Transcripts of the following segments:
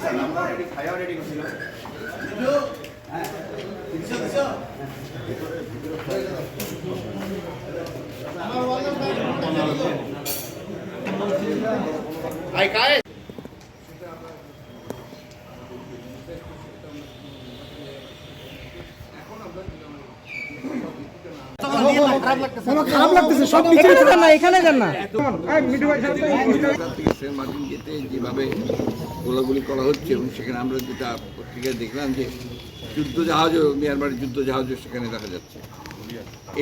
사 남발이 사열이고 지금. 아이 가해. কায় খারাপ লাগতেছে সব নিচে যান না এখানে যান না। মার্টিন যেতে যেভাবে গোলাগুলি করা হচ্ছে এবং সেখানে আমরা যেটা পত্রিকায় দেখলাম যে যুদ্ধ জাহাজও মিয়ানমারের যুদ্ধ জাহাজও সেখানে দেখা যাচ্ছে।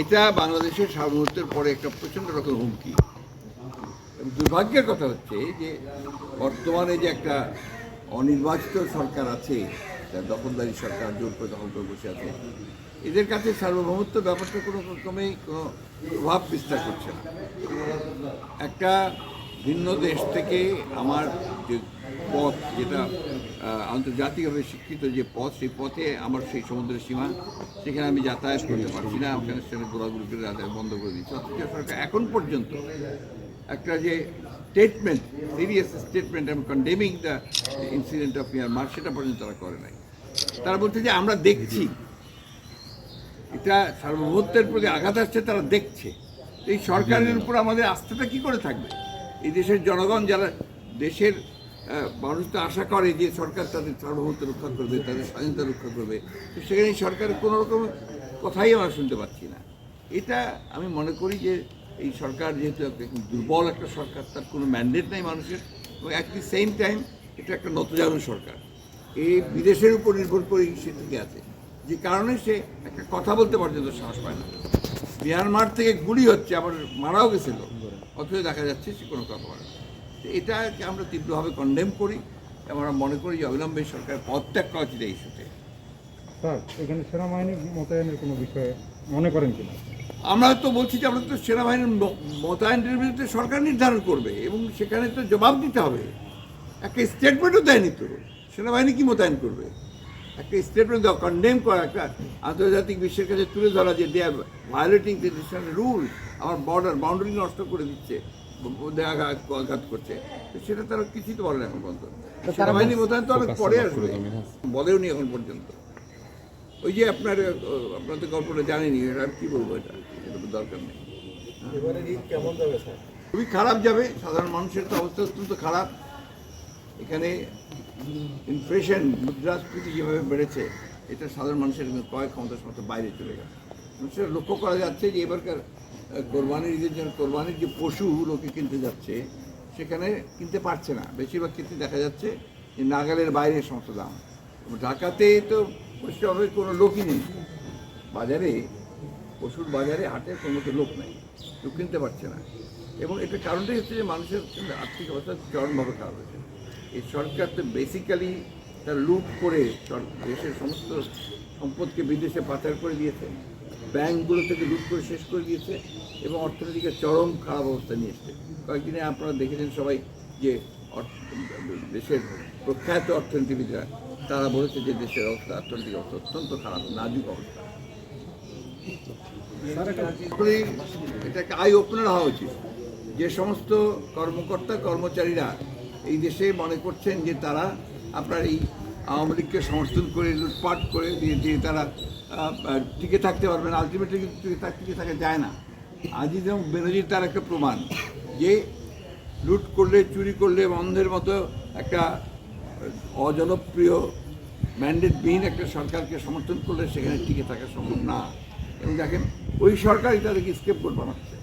এটা বাংলাদেশের সার্বভৌমত্বের পরে একটা প্রচণ্ড রকম হুমকি। এবং দুর্ভাগ্যের কথা হচ্ছে যে বর্তমানে যে একটা অনির্বাচিত সরকার আছে দখলদারি সরকার জোর করে দখল করে বসে আছে এদের কাছে সার্বভৌমত্ব ব্যাপারটা কোনো রকমেই কোনো প্রভাব বিস্তার করছে না। একটা ভিন্ন দেশ থেকে আমার যে পথ যেটা আন্তর্জাতিকভাবে স্বীকৃত যে পথ, সেই পথে আমার সেই সমুদ্রের সীমা, সেখানে আমি যাতায়াত করতে পারছি না ওখানে সেখানে করে যাতায়াত বন্ধ করে দিচ্ছি। অথচ সরকার এখন পর্যন্ত একটা যে স্টেটমেন্ট সিরিয়াস স্টেটমেন্ট এবং condemning the incident of Myanmar সেটা পর্যন্ত তারা করে নাই। তারা বলছে যে আমরা দেখছি এটা সার্বভৌমত্বের প্রতি আঘাত আসছে, তারা দেখছে। এই সরকারের উপর আমাদের আস্থাটা কি করে থাকবে? এই দেশের জনগণ যারা দেশের মানুষ তো আশা করে যে সরকার তাদের সার্বভৌমত্ব রক্ষা করবে, তাদের স্বাধীনতা রক্ষা করবে, তো সেখানে সরকারের কোনো রকম কথাই আমরা শুনতে পাচ্ছি না। এটা আমি মনে করি যে এই সরকার যেহেতু দুর্বল একটা সরকার, তার কোনো ম্যান্ডেট নাই মানুষের, এবং অ্যাট দি সেম টাইম এটা একটা নতজানু সরকার। এই বিদেশের উপর নির্ভর করেই সে থেকে আছে। যে কারণে সে একটা কথা বলতে পর্যন্ত সাহস পায় না। মিয়ানমার থেকে গুলি হচ্ছে আবার মারাও গেছিল। অথচ দেখা যাচ্ছে সে কোনো কথা বলে তো এটাকে আমরা তীব্রভাবে কন্ডেম করি এবং আমরা মনে করি যে অবিলম্বে সরকার পদত্যাগ করা উচিত এই ইস্যুতে। স্যার এখানে সেনাবাহিনী মোতায়েনের কোনো বিষয়ে মনে করেন কিনা? আমরা তো বলছি যে আমরা তো সেনাবাহিনীর মোতায়েনের বিরুদ্ধে সরকার নির্ধারণ করবে এবং সেখানে তো জবাব দিতে হবে। একটা স্টেটমেন্টও দেয়নি তো। সেনাবাহিনী কি মোতায়েন করবে? একটা স্টেটমেন্ট দেওয়া কন্ডেম করা একটা আন্তর্জাতিক বিশ্বের কাছে তুলে ধরা যে they are violating the rule আমার বর্ডার বাউন্ডারি নষ্ট করে দিচ্ছে আঘাত করছে। তো সেটা তারা কিছুই তো বলে না এখন পর্যন্ত। সেনাবাহিনী মোতায়েন তো অনেক পরে আসবে। বলেও নি এখন পর্যন্ত। ওই যে আপনার আপনার তো গল্পটা জানেনি এটা আমি কি বলব এটা? এটা তো দরকার নেই। খুবই খারাপ যাবে সাধারণ মানুষের তো অবস্থা অত্যন্ত খারাপ। এখানে ইনফ্লেশন মুদ্রাস্ফীতি যেভাবে বেড়েছে, এটা সাধারণ মানুষের ক্রয় ক্ষমতার মতো বাইরে চলে গেছে। মানুষের লক্ষ্য করা যাচ্ছে যে এবারকার কোরবানির ঈদের জন্য কোরবানির যে পশু লোকে কিনতে যাচ্ছে, সেখানে কিনতে পারছে না। বেশিরভাগ ক্ষেত্রে দেখা যাচ্ছে যে নাগালের বাইরে সমস্ত দাম। ঢাকাতে তো পরিষ্কারভাবে কোনো লোকই নেই। বাজারে, পশুর বাজারে হাটে কোনো মতো লোক নেই। লোক কিনতে পারছে না। এবং এটার কারণটাই হচ্ছে যে মানুষের আর্থিক অবস্থা চরমভাবে খারাপ হয়েছে। এই সরকার তো বেসিক্যালি তার লুট করে দেশের সমস্ত সম্পদকে বিদেশে পাচার করে দিয়েছে। ব্যাংকগুলো থেকে লুট করে শেষ করে দিয়েছে এবং অর্থনীতিকে চরম খারাপ অবস্থা নিয়ে এসছে। কয়েকদিনে আপনারা দেখেছেন সবাই যে দেশের প্রখ্যাত অর্থনীতিবিদরা, তারা বলেছে যে দেশের অবস্থা, অর্থনৈতিক অবস্থা অত্যন্ত খারাপ, নাজুক অবস্থা। এটা আই ওপেনার হওয়া উচিত। যে সমস্ত কর্মকর্তা, কর্মচারীরা এই দেশে মনে করছেন যে তারা আপনার এই আওয়ামী লীগকে সমর্থন করে, লুটপাট করে দিয়ে দিয়ে তারা টিকে থাকতে পারবেন আলটিমেটলি কিন্তু টিকে থাক- টিকে থাকা যায় না। আজই যেমন বেনজির তার একটা প্রমাণ যে লুট করলে, চুরি করলে বন্ধের মতো একটা অজনপ্রিয়, ম্যান্ডেটবিহীন একটা সরকারকে সমর্থন করলে সেখানে টিকে থাকা সম্ভব না। এবং দেখেন, ওই সরকারই তাদেরকে স্কেপ বোর্ড বানাচ্ছে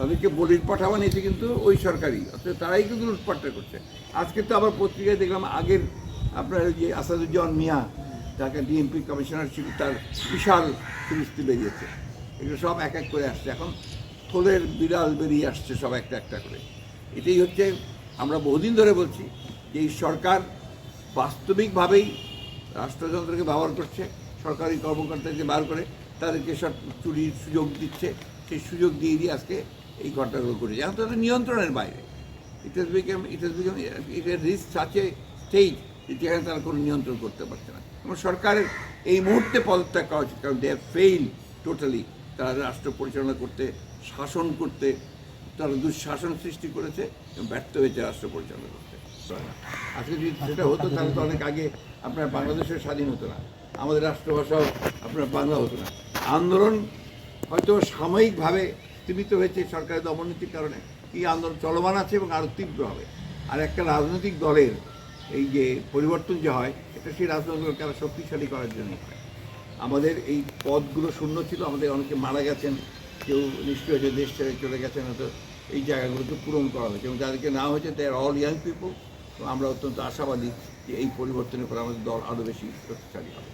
তাদেরকে বলির পাঠা বানিয়েছে কিন্তু ওই সরকারই অর্থাৎ তারাই কিন্তু লুটপাটটা করছে। আজকে তো আবার পত্রিকায় দেখলাম আগের আপনার যে আসাদুজ্জামান মিয়া যাকে ডিএমপি কমিশনার ছিল, তার বিশাল ফিরিস্তি বেরিয়েছে। এগুলো সব এক এক করে আসছে। এখন থোলের বিড়াল বেরিয়ে আসছে সব একটা একটা করে। এটাই হচ্ছে আমরা বহুদিন ধরে বলছি যে এই সরকার বাস্তবিকভাবেই রাষ্ট্রযন্ত্রকে ব্যবহার করছে, সরকারি কর্মকর্তাকে বার করে, তাদেরকে সব চুরির সুযোগ দিচ্ছে। সেই সুযোগ দিয়ে দিয়ে আজকে এই ঘটনাগুলো করেছে। এখন তাদের নিয়ন্ত্রণের বাইরে। ইট become, it has become, it has reached such a stage যেখানে তারা কোনো নিয়ন্ত্রণ করতে পারছে না। এবং সরকারের এই মুহূর্তে পদত্যাগ করা উচিত, কারণ দে ফেইল টোটালি তারা রাষ্ট্র পরিচালনা করতে, শাসন করতে, তারা দুঃশাসন সৃষ্টি করেছে ব্যর্থ হয়েছে রাষ্ট্র পরিচালনা করতে। আজকে যদি সেটা হতো, তাহলে তো অনেক আগে আপনার বাংলাদেশের স্বাধীন হতো না। আমাদের রাষ্ট্রভাষাও আপনার বাংলা হতো না। আন্দোলন হয়তো সাময়িকভাবে সীমিত হয়েছে সরকারের দমননীতির কারণে। এই আন্দোলন চলমান আছে এবং আরও তীব্র হবে। আর একটা রাজনৈতিক দলের এই যে পরিবর্তন যে হয়, এটা সেই রাজনৈতিক দলকে আরও শক্তিশালী করার জন্য হয়। আমাদের এই পদগুলো শূন্য ছিল, আমাদের অনেকে মারা গেছেন, কেউ নিশ্চয় হয়েছে, দেশ ছেড়ে চলে গেছেন, হয়তো এই জায়গাগুলোকে পূরণ করা হয়েছে। এবং যাদেরকে না হয়েছে তার অল ইয়াং পিপল আমরা অত্যন্ত আশাবাদী যে এই পরিবর্তনের পরে আমাদের দল আরও বেশি শক্তিশালী হবে।